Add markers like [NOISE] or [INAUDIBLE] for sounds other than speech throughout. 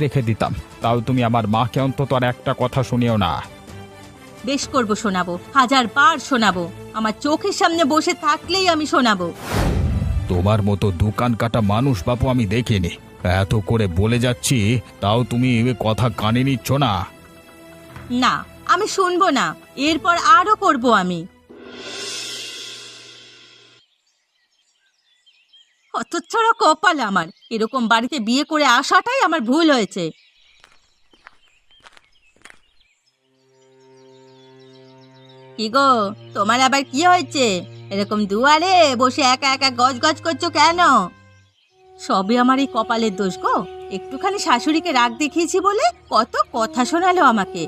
রেখে দিতাম। তাও তুমি আমার মাকে অন্তত আর একটা কথা শুনিও না। বেশ করব শোনাবো হাজার বার শোনাবো। আমার চোখের সামনে বসে থাকলেই আমি শোনাবো। তোমার মতো দোকান কাটা মানুষ বাপু আমি দেখিনি। এত করে বলে যাচ্ছি তাও তুমি এ কথা কানে নিচ্ছ না। না আমি শুনব না। এরপর আরও করব আমি। হতচ্ছাড়া কপাল আমার। এরকম বাড়িতে বিয়ে করে আসাটাই আমার ভুল হয়েছে। কি গো, তোমার আবার কি হয়েছে? এরকম দুয়ারে বসে একা একা গজ গজ করছ কেন? সবই আমার এই কপালের দোষ গো। একটুখানি শাশুড়িকে রাগ দেখিয়েছি বলে কত কথা শোনালো আমাকে।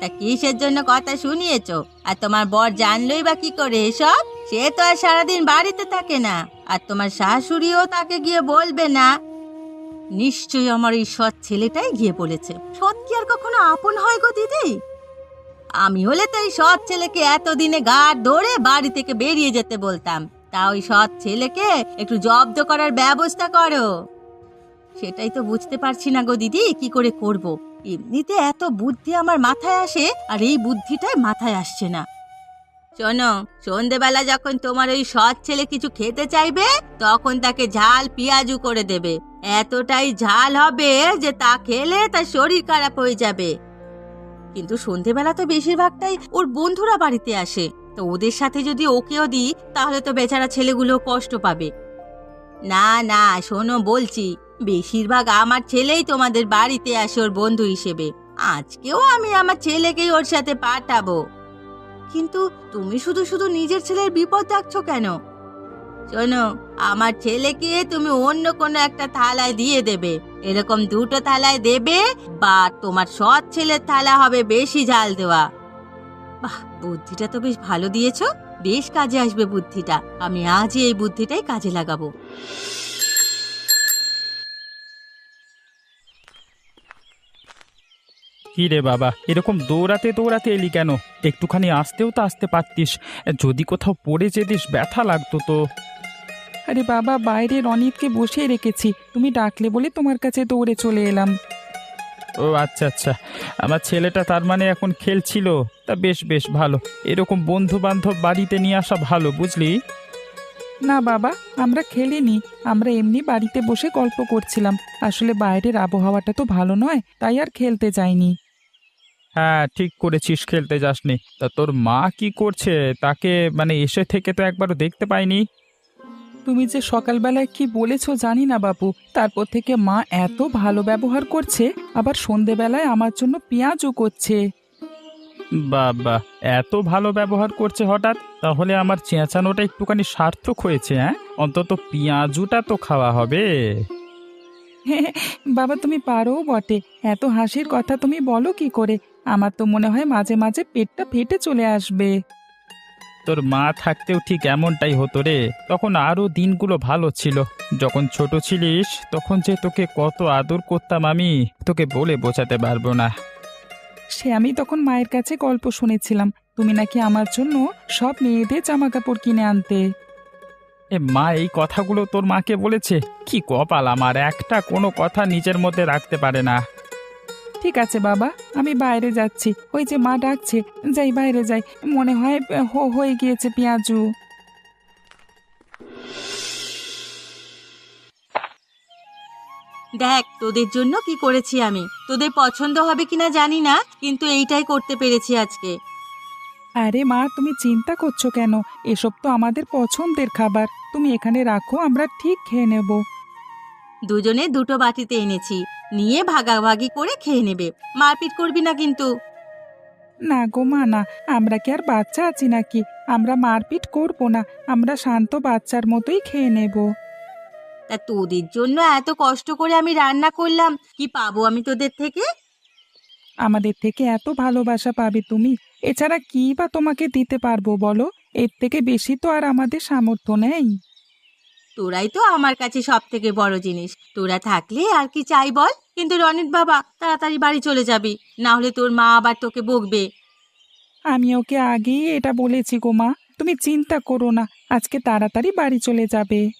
তা কিসের জন্য কথা শুনিয়েছো? আর তোমার বর জানলোই বা কি করে এসব? সে তো আর সারাদিন বাড়িতে থাকে না, আর তোমার শাশুড়িও তাকে গিয়ে বলবে না। নিশ্চয়ই আমার এই সৎ ছেলেটাই গিয়ে বলেছে। সৎ কি আর কখনো আপন হয় গো দিদি? আমি হলে তো এই সৎ ছেলেকে এতদিনে গাঢ় ধরে বাড়ি থেকে বেরিয়ে যেতে বলতাম। তা ওই সৎ ছেলেকে একটু জব্দ করার ব্যবস্থা করো। সেটাই তো বুঝতে পারছি না গো দিদি, কি করে করব? এমনিতে এত বুদ্ধি আমার মাথায় আসে, আর এই বুদ্ধিটাই মাথায় আসছে না। শোনো, সন্ধেবেলা যখন তোমার ওই সৎ ছেলে কিছু খেতে চাইবে, তখন তাকে ঝাল পেঁয়াজু করে দেবে। এতটাই ঝাল হবে যে তা খেলে তার শরীর খারাপ হয়ে যাবে। কিন্তু সন্ধেবেলা তো বেশিরভাগটাই ওর বন্ধুরা বাড়িতে আসে। তো ওদের সাথে যদি ওকেও দিই, তাহলে তো বেচারা ছেলেগুলো কষ্ট পাবে। না না, শোনো, বলছি, বেশিরভাগ আমার ছেলেই তোমাদের বাড়িতে আসে ওর বন্ধু হিসেবে। আজকেও আমি আমার ছেলেকেই ওর সাথে পাঠাবো। কিন্তু তুমি শুধু শুধু নিজের ছেলের বিপদ ডাকছো কেন? শোনো, আমার ছেলেকে তুমি অন্য কোনো একটা থালায় দিয়ে দেবে। এরকম দুটো থালায় দেবে বা তোমার সৎ ছেলের থালা হবে বেশি ঝাল দেওয়া। বাহ, বুদ্ধিটা তো বেশ ভালো দিয়েছ। বেশ কাজে আসবে বুদ্ধিটা। আমি আজই এই বুদ্ধিটাই কাজে লাগাবো। কি রে বাবা এরকম দৌড়াতে দৌড়াতে এলি কেন? একটুখানি আসতেও তো আসতে পারতিস। যদি কোথাও পড়ে যেতিস ব্যথা লাগতো তো। আরে বাবা বাইরে রনিতকে বসিয়ে রেখেছি। তুমি ডাকলে বলে তোমার কাছে দৌড়ে চলে এলাম। ও আচ্ছা আচ্ছা। আমার ছেলেটা তার মানে এখন খেলছিল। তা বেশ বেশ ভালো। এরকম বন্ধু বান্ধব বাড়িতে নিয়ে আসা ভালো বুঝলি? না বাবা আমরা খেলিনি। আমরা এমনি বাড়িতে বসে গল্প করছিলাম। আসলে বাইরের আবহাওয়াটা তো ভালো নয় তাই আর খেলতে যাইনি। হ্যাঁ ঠিক করেছিস খেলতে যাসনি। তা তোর মা কি করছে? তাকে মানে এসে থেকে তো একবারও দেখতে পাইনি। তুমি যে সকালবেলায় কি বলেছ জানি না বাবু তারপর থেকে মা এত ভালো ব্যবহার করছে আবার সন্ধেবেলায় আমার জন্য পেঁয়াজও করছে। বাবা এত ভালো ব্যবহার করছে হঠাৎ? তাহলে আমার চেঁচানোটা একটুখানি সার্থক হয়েছে হ্যাঁ অন্তত পেঁয়াজুটা তো খাওয়া হবে। [LAUGHS] বাবা তুমি পারো বটে। এত হাসির কথা তুমি বলো কি করে? আমার তো মনে হয় মাঝে মাঝে পেটটা ফেটে চলে আসবে। তোর মা থাকতেও ঠিক এমনটাই হতো রে। তখন আরও দিনগুলো ভালো ছিল। যখন ছোট ছিলিস তখন যে তোকে কত আদর করতাম আমি তোকে বলে বোঝাতে পারব না। সে আমি তখন মায়ের কাছে গল্প শুনেছিলাম তুমি নাকি আমার জন্য সব মেয়েদের জামা কাপড় কিনে আনতে। এ মা এই কথাগুলো তোর মাকে বলেছে? কি কপাল আমার একটা কোনো কথা নিজের মধ্যে রাখতে পারে না। ঠিক আছে বাবা। আমি বাইরে যাচ্ছি। ওই যে মা ডাকছে। যাই বাইরে যাই। মনে হয় হো হয়ে গিয়েছে পেঁয়াজু। দেখ তোদের জন্য কি করেছি আমি? তোদের পছন্দ হবে কিনা জানি না কিন্তু এইটাই করতে পেরেছি আজকে। আরে মা তুমি চিন্তা করছ কেন? এসব তো আমাদের পছন্দের খাবার। তুমি এখানে রাখো আমরা ঠিক খেয়ে নেব। দুজনে দুটো বাটিতে এনেছি। নিয়ে ভাগাভাগি করে খেয়ে নেবে। মারপিট করবি না কিন্তু। না গো মা না। আমরা কি আর বাচ্চা আছি নাকি? আমরা মারপিট করব না। আমরা শান্ত বাচ্চার মতোই খেয়ে নেব। তা তোদের জন্য এত কষ্ট করে আমি রান্না করলাম কি পাবো আমি তোদের থেকে? আমাদের থেকে এত ভালোবাসা পাবে তুমি। এছাড়া কি বা তোমাকে দিতে পারব বলো? এর থেকে বেশি তো আর আমাদের সামর্থ্য নেই। তোরাই তো আমার কাছে সব থেকে বড় জিনিস। তোরা থাকলে আর কি চাই বল? কিন্তু রনিত বাবা তাড়াতাড়ি বাড়ি চলে যাবি। না হলে তোর মা আবার তোকে বকবে। আমি ওকে আগেই এটা বলেছি গো মা। তুমি চিন্তা করো না আজকে তাড়াতাড়ি বাড়ি চলে যাবে।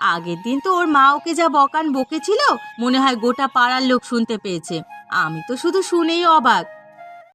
আগের দিন তো ওর মা ওকে যা বকান বকেছিল মনে হয় গোটা পাড়ার লোক শুনতে পেয়েছে। আমি তো শুধু শুনেই অবাক।